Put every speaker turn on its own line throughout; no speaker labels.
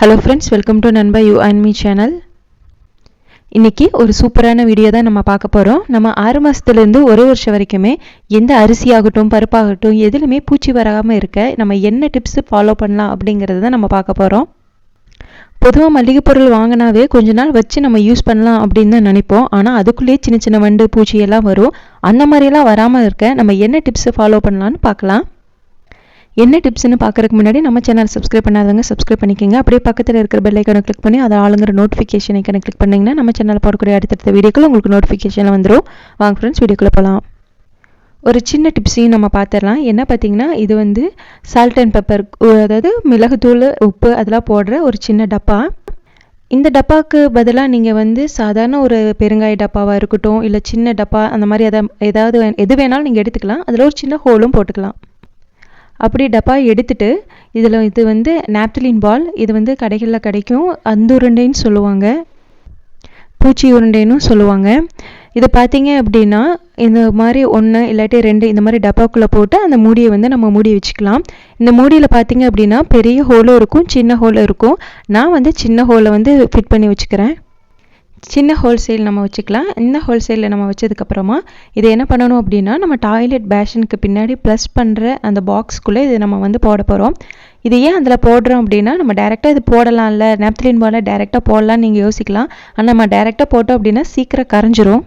Hello friends welcome to நண்பா you and me channel இன்றைக்கி ஒரு சூப்பரான வீடியோ தான் நம்ம பார்க்க போகிறோம் நம்ம ஆறு மாதத்துலேருந்து ஒரு வருஷம் வரைக்குமே எந்த அரிசியாகட்டும் பருப்பாகட்டும் எதுலையுமே பூச்சி வராமல் இருக்க நம்ம என்ன டிப்ஸு ஃபாலோ பண்ணலாம் அப்படிங்கிறது தான் நம்ம பார்க்க போகிறோம் பொதுவாக மளிகை பொருள் வாங்கினாவே கொஞ்ச நாள் வச்சு நம்ம யூஸ் பண்ணலாம் அப்படின்னு தான் நினைப்போம். ஆனால் அதுக்குள்ளேயே சின்ன சின்ன வண்டு பூச்சி எல்லாம் வரும். அந்த மாதிரியெல்லாம் வராமல் இருக்க நம்ம என்ன டிப்ஸு ஃபாலோ பண்ணலான்னு பார்க்கலாம். என்ன டிப்ஸ்னு பார்க்கறதுக்கு முன்னாடி நம்ம சேனல் சப்ஸ்கிரைப் பண்ணாதவங்க சப்ஸ்கிரைப் பண்ணிக்கோங்க. அப்படியே பக்கத்தில் இருக்கிற பெல் ஐக்கனை கிளிக் பண்ணி அதை ஆளுங்கிற நோட்டிஃபிகேஷன் ஐக்கனை கிளிக் பண்ணிங்கன்னா நம்ம சேனல் போடக்கூடிய அடுத்தடுத்த வீடியோக்கள் உங்களுக்கு நோட்டிஃபிகேஷன் வந்துடும் வாங்க ஃப்ரெண்ட்ஸ் வீடியோக்குள்ளே போகலாம் ஒரு சின்ன டிப்ஸையும் நம்ம பார்த்துடலாம். என்ன பார்த்தீங்கன்னா இது வந்து சால்ட் அண்ட் பெப்பர் அதாவது மிளகுத்தூள் உப்பு அதெல்லாம் போடுற ஒரு சின்ன டப்பா. இந்த டப்பாவுக்கு பதிலாக நீங்கள் வந்து சாதாரண ஒரு பெருங்காய டப்பாவாக இருக்கட்டும் இல்லை சின்ன டப்பா அந்த மாதிரி அதை ஏதாவது எது வேணாலும் நீங்கள் எடுத்துக்கலாம். அதில் ஒரு சின்ன ஹோலும் போட்டுக்கலாம். அப்படி டப்பா எடுத்துட்டு இதில் இது வந்து நாப்தலின் பால் இது வந்து கடைகளில் கிடைக்கும். அந்த உருண்டைன்னு சொல்லுவாங்க. பூச்சி உருண்டைன்னு சொல்லுவாங்க. இதை பார்த்தீங்க அப்படின்னா இந்த மாதிரி ஒன்று இல்லாட்டி ரெண்டு இந்த மாதிரி டப்பாக்குள்ளே போட்டு அந்த மூடியை வந்து நம்ம மூடி வச்சுக்கலாம். இந்த மூடியில் பார்த்தீங்க அப்படின்னா பெரிய ஹோலும் இருக்கும் சின்ன ஹோலும் இருக்கும். நான் வந்து சின்ன ஹோலை வந்து ஃபிட் பண்ணி வச்சுக்கிறேன். சின்ன ஹோல்சேல் நம்ம வச்சுக்கலாம். இந்த ஹோல்சேலில் நம்ம வச்சதுக்கப்புறமா இதை என்ன பண்ணணும் அப்படின்னா நம்ம டாய்லெட் பேஷனுக்கு பின்னாடி ப்ளஸ் பண்ணுற அந்த பாக்ஸ்க்குள்ளே இதை நம்ம வந்து போட போகிறோம் இது ஏன் அதில் போடுறோம் அப்படின்னா நம்ம டேரெக்டாக இது போடலாம்ல. நாப்தலின் போல டேரெக்டாக போடலாம்னு நீங்கள் யோசிக்கலாம். ஆனால் நம்ம டேரெக்டாக போட்டோம் அப்படின்னா சீக்கிரம் கரைஞ்சிரும்.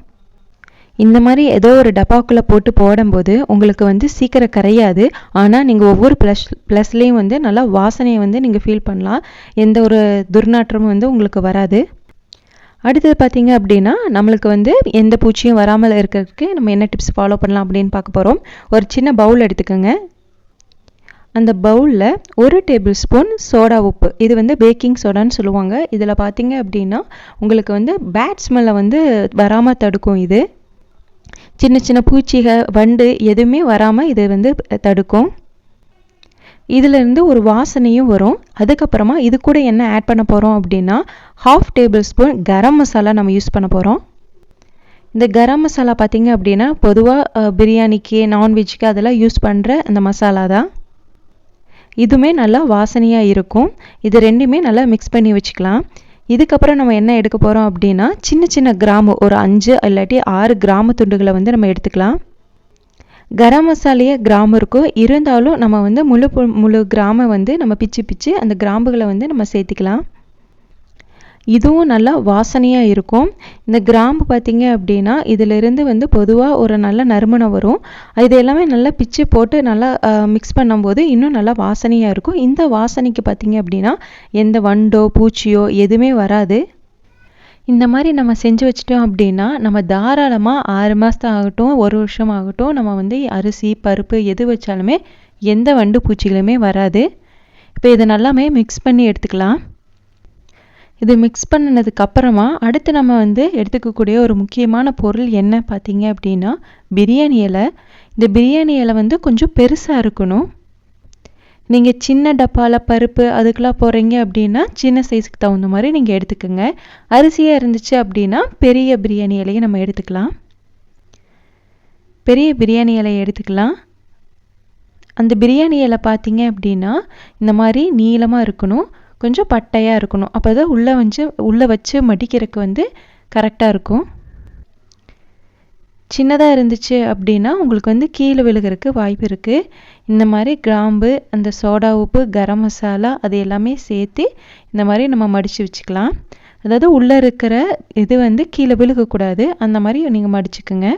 இந்த மாதிரி ஏதோ ஒரு டப்பாக்குள்ளே போட்டு போடும்போது உங்களுக்கு வந்து சீக்கிரம் கரையாது. ஆனால் நீங்கள் ஒவ்வொரு ப்ளஸ் ப்ளஸ்லேயும் வந்து நல்லா வாசனையை வந்து நீங்கள் ஃபீல் பண்ணலாம். எந்த ஒரு துர்நாற்றமும் வந்து உங்களுக்கு வராது. அடுத்தது பார்த்தீங்க அப்படின்னா நம்மளுக்கு வந்து எந்த பூச்சியும் வராமல் இருக்கிறதுக்கு நம்ம என்ன டிப்ஸ் ஃபாலோ பண்ணலாம் அப்படின்னு பார்க்க போகிறோம் ஒரு சின்ன பவுல் எடுத்துக்கோங்க. அந்த பவுலில் ஒரு டேபிள் ஸ்பூன் சோடா உப்பு. இது வந்து பேக்கிங் சோடான்னு சொல்லுவாங்க. இதில் பார்த்தீங்க அப்படின்னா உங்களுக்கு வந்து பேட் ஸ்மெல்லை வந்து வராமல் தடுக்கும் இது. சின்ன சின்ன பூச்சிகள் வண்டு எதுவுமே வராமல் இது வந்து தடுக்கும். இதிலிருந்து ஒரு வாசனையும் வரும். அதுக்கப்புறமா இது கூட என்ன ஆட் பண்ண போகிறோம் அப்படின்னா half tablespoon garam masala நம்ம யூஸ் பண்ண போகிறோம் இந்த கரம் மசாலா பார்த்தீங்க அப்படின்னா பொதுவாக பிரியாணிக்கு நான்வெஜ்க்கு அதெல்லாம் யூஸ் பண்ணுற அந்த மசாலா தான். இதுவுமே நல்லா வாசனையாக இருக்கும். இது ரெண்டுமே நல்லா மிக்ஸ் பண்ணி வச்சுக்கலாம். இதுக்கப்புறம் நம்ம என்ன எடுக்க போகிறோம் அப்படின்னா சின்ன சின்ன கிராமு ஒரு அஞ்சு இல்லாட்டி ஆறு கிராம துண்டுகளை வந்து நம்ம எடுத்துக்கலாம். கரம் மசாலையே கிராமம் இருக்கும் இருந்தாலும் நம்ம வந்து முழு பு- முழு கிராமை வந்து நம்ம பிச்சு பிச்சு அந்த கிராம்புகளை வந்து நம்ம சேர்த்திக்கலாம். இதுவும் நல்லா வாசனையாக இருக்கும். இந்த கிராம்பு பார்த்தீங்க அப்படின்னா இதிலிருந்து வந்து பொதுவாக ஒரு நல்ல நறுமணம் வரும். இது எல்லாமே நல்லா பிச்சு போட்டு நல்லா மிக்ஸ் பண்ணும்போது இன்னும் நல்லா வாசனையாக இருக்கும். இந்த வாசனைக்கு பார்த்தீங்க அப்படின்னா எந்த வண்டோ பூச்சியோ எதுவுமே வராது. இந்த மாதிரி நம்ம செஞ்சு வச்சிட்டோம் அப்படின்னா நம்ம தாராளமாக ஆறு மாதம் ஆகட்டும் ஒரு வருஷம் ஆகட்டும் நம்ம வந்து அரிசி பருப்பு எது வச்சாலுமே எந்த வண்டு பூச்சிகளுமே வராது. இப்போ இதை நல்லாமே மிக்ஸ் பண்ணி எடுத்துக்கலாம். இது மிக்ஸ் பண்ணினதுக்கு அப்புறமா அடுத்து நம்ம வந்து எடுத்துக்கக்கூடிய ஒரு முக்கியமான பொருள் என்ன பார்த்தீங்க அப்படின்னா பிரியாணி இலை. இந்த பிரியாணி இலை வந்து கொஞ்சம் பெருசாக இருக்கணும். நீங்கள் சின்ன டப்பாவில் பருப்பு அதுக்கெல்லாம் போடுறீங்க அப்படின்னா சின்ன சைஸுக்கு தகுந்த மாதிரி நீங்கள் எடுத்துக்கோங்க. அரிசியாக இருந்துச்சு அப்படின்னா பெரிய பிரியாணி இலையை நம்ம எடுத்துக்கலாம். பெரிய பிரியாணி இலையை எடுத்துக்கலாம். அந்த பிரியாணி இலை பார்த்தீங்க அப்படின்னா இந்த மாதிரி நீளமாக இருக்கணும். கொஞ்சம் பட்டையாக இருக்கணும். அப்போ தான் உள்ளே வச்சு உள்ளே வச்சு மடிக்கிறதுக்கு வந்து கரெக்டாக இருக்கும். சின்னதாக இருந்துச்சு அப்படின்னா உங்களுக்கு வந்து கீழே விழுகிறதுக்கு வாய்ப்பு இருக்குது இந்த மாதிரி கிராம்பு அந்த சோடா உப்பு கரம் மசாலா அது எல்லாமே சேர்த்து இந்த மாதிரி நம்ம மடித்து வச்சுக்கலாம். அதாவது உள்ளே இருக்கிற இது வந்து கீழே விழுகக்கூடாது. அந்த மாதிரி நீங்கள் மடிச்சுக்குங்க.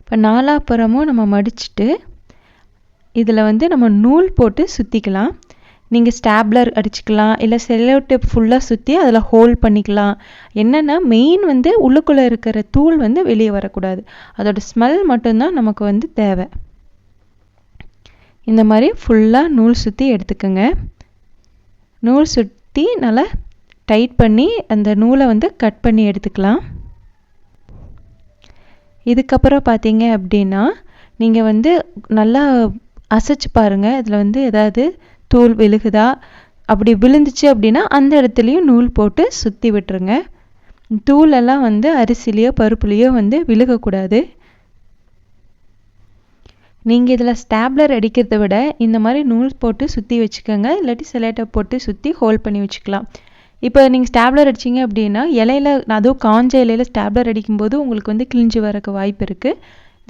இப்போ நாலாப்புறமும் நம்ம மடிச்சுட்டு இதில் வந்து நம்ம நூல் போட்டு சுற்றிக்கலாம் நீங்கள் ஸ்டாப்லர் அடிச்சுக்கலாம் இல்லை செல்லோ டேப் ஃபுல்லாக சுற்றி அதில் ஹோல் பண்ணிக்கலாம். என்னென்னா மெயின் வந்து உள்ளுக்குள்ளே இருக்கிற தூள் வந்து வெளியே வரக்கூடாது. அதோட ஸ்மெல் மட்டும்தான் நமக்கு வந்து தேவை. இந்த மாதிரி ஃபுல்லாக நூல் சுற்றி எடுத்துக்கோங்க. நூல் சுற்றி நல்லா டைட் பண்ணி அந்த நூலை வந்து கட் பண்ணி எடுத்துக்கலாம். இதுக்கப்புறம் பார்த்தீங்க அப்படின்னா நீங்கள் வந்து நல்லா அசைச்சு பாருங்கள் இதில் வந்து ஏதாவது தூள் விழுகுதா? அப்படி விழுந்துச்சு அப்படின்னா அந்த இடத்துலையும் நூல் போட்டு சுற்றி விட்டுருங்க. தூளெல்லாம் வந்து அரிசிலேயோ பருப்புலேயோ வந்து விழுகக்கூடாது. நீங்கள் இதில் ஸ்டாப்லர் அடிக்கிறத விட இந்த மாதிரி நூல் போட்டு சுற்றி வச்சுக்கோங்க. இல்லாட்டி சிலேட்டை போட்டு சுற்றி ஹோல்ட் பண்ணி வச்சுக்கலாம். இப்போ நீங்கள் ஸ்டாப்லர் அடிச்சிங்க அப்படின்னா இலையில அதுவும் காஞ்ச இலையில ஸ்டாப்லர் அடிக்கும்போது உங்களுக்கு வந்து கிழிஞ்சு வரக்கு வாய்ப்பு இருக்குது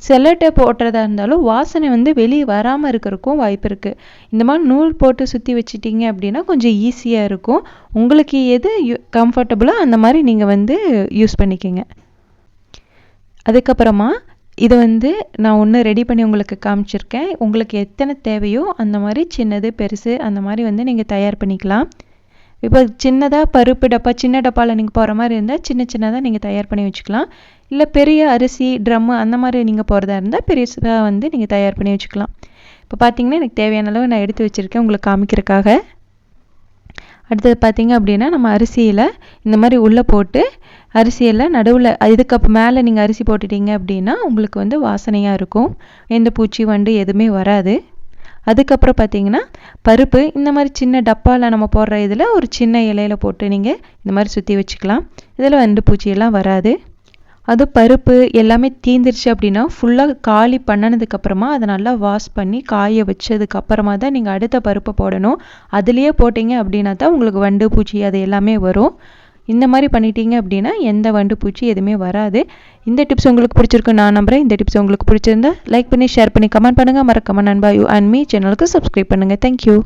செல்லட்டை போட்டுறதா இருந்தாலும் வாசனை வந்து வெளியே வராமல் இருக்கிறக்கும் வாய்ப்பு இருக்குது இந்த மாதிரி நூல் போட்டு சுற்றி வச்சிட்டிங்க அப்படின்னா கொஞ்சம் ஈஸியாக இருக்கும். உங்களுக்கு எது கம்ஃபர்டபுளோ அந்த மாதிரி நீங்கள் வந்து யூஸ் பண்ணிக்கோங்க. அதுக்கப்புறமா இதை வந்து நான் ஒன்று ரெடி பண்ணி உங்களுக்கு காமிச்சிருக்கேன். உங்களுக்கு எத்தனை தேவையோ அந்த மாதிரி சின்னது பெருசு அந்த மாதிரி வந்து நீங்கள் தயார் பண்ணிக்கலாம். இப்போ சின்னதாக பருப்பு டப்பா சின்ன டப்பாவில் நீங்கள் போகிற மாதிரி இருந்தால் சின்ன சின்னதாக நீங்கள் தயார் பண்ணி வச்சுக்கலாம். இல்லை பெரிய அரிசி ட்ரம்மு அந்த மாதிரி நீங்கள் போகிறதா இருந்தால் பெருசாக வந்து நீங்கள் தயார் பண்ணி வச்சுக்கலாம். இப்போ பார்த்தீங்கன்னா எனக்கு தேவையான அளவு நான் எடுத்து வச்சுருக்கேன் உங்களுக்கு காமிக்கிறதுக்காக. அடுத்தது பார்த்தீங்க அப்படின்னா நம்ம அரிசியில் இந்த மாதிரி உள்ளே போட்டு அரிசியில் நடுவில் இதுக்கு மேலே நீங்கள் அரிசி போட்டுட்டீங்க அப்படின்னா உங்களுக்கு வந்து வாசனையாக இருக்கும். எந்த பூச்சி வண்டு எதுவுமே வராது. அதுக்கப்புறம் பார்த்தீங்கன்னா பருப்பு இந்த மாதிரி சின்ன டப்பாவில் நம்ம போடுற இதில் ஒரு சின்ன இலையில போட்டு நீங்கள் இந்த மாதிரி சுற்றி வச்சுக்கலாம். இதில் வண்டு பூச்சியெல்லாம் வராது. அது பருப்பு எல்லாமே தீந்துருச்சு அப்படின்னா ஃபுல்லாக காலி பண்ணினதுக்கப்புறமா அதை நல்லா வாஷ் பண்ணி காய வச்சதுக்கப்புறமா தான் நீங்கள் அடுத்த பருப்பை போடணும். அதுலேயே போட்டிங்க அப்படின்னா தான் உங்களுக்கு வண்டு பூச்சி அது எல்லாமே வரும். இந்த மாதிரி பண்ணிட்டீங்க அப்படின்னா எந்த வண்டு பூச்சி எதுவுமே வராது. இந்த டிப்ஸ் உங்களுக்கு பிடிச்சிருக்கு நான் நம்புகிறேன் இந்த டிப்ஸ் உங்களுக்கு பிடிச்சிருந்தா லைக் பண்ணி ஷேர் பண்ணி கமெண்ட் பண்ணுங்கள் மறக்காம நண்பா யூ அண்ட் மீ சேனலுக்கு சப்ஸ்கிரைப் பண்ணுங்கள் தேங்க்யூ